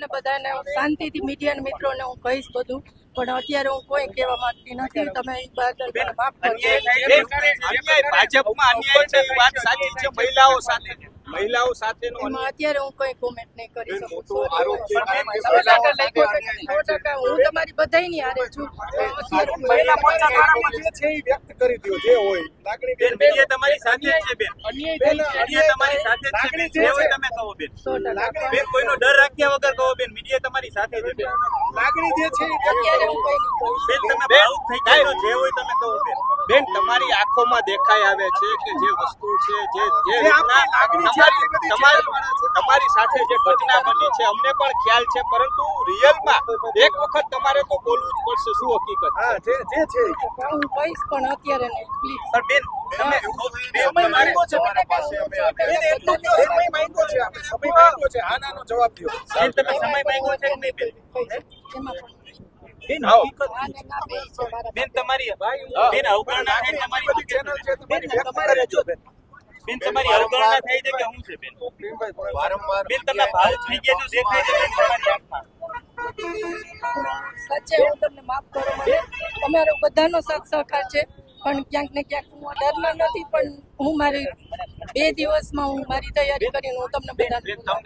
તમને બધાને શાંતિથી મીડિયા મિત્રોને હું કહીશ બધું. પણ અત્યારે હું કોઈ કહેવા માંગતી નથી. તમે એ બદલ માફ કરજો. ભાજપમાં અન્યાય છે વાત સાચી છે મહિલાઓ સાથે. મહિલાઓ સાથેનો અત્યારે હું કોઈ કોમેન્ટ નહીં કરી શકું. છું હું તમારી બધાયની હારે છું મહિલા મોરચા દ્વારા જે છે એ વ્યક્ત કરી દ્યો જે હોય. લાગણી બેન મીડિયા તમારી સાથે છે બેન. બેન, મીડિયા તમારી સાથે છે જે જે હોય તમે કહો બેન. બેન કોઈનો ડર રાખ્યા વગર કહો બેન. મીડિયા તમારી સાથે છે લાગણી જે છે અત્યારે હું કઈ બેન તમે ભાવુક થઈ જાય જે હોય તમે કહો બેન. બેન તમારી આંખોમાં દેખાઈ આવે છે કે જે વસ્તુ છે જે જે તમારી તમારી સાથે. જે ઘટના બની છે અમને પણ ખ્યાલ છે પરંતુ રિયલમાં એક વખત તમારે તો બોલવું જ પડશે શું હકીકત? હા જે જે છે. હું કહીશ પણ અત્યારે નહીં પ્લીઝ બેન તમે સમય તમારે છે મારા પાસે અમે એટલું જ સમય માંગ્યો છે આપણે સમય માંગ્યો છે? હા નાનો જવાબ દો. સાહેબ તમે સમય માંગ્યો છે કે નહીં બેન? બેન તમારી બેન અવગણના થાય તમારી બધી ચેનલ છે તમારી વ્યક્ત કરે છો બેન. બેન. તમારી અવગણના થઈ છે કે હું છે બેન? વારંવાર બેન તમને ભાવ થઈ ગયા તો દેખાય છે બેન તમારી આંખમાં. સાચે હું તમને માફ કરો મને તમારો બધાનો સાથ સહકાર છે પણ ક્યાંક ને ક્યાંક હું ડરના નથી પણ હું મારી બે દિવસમાં હું મારી તૈયારી કરીને હું તમને તમને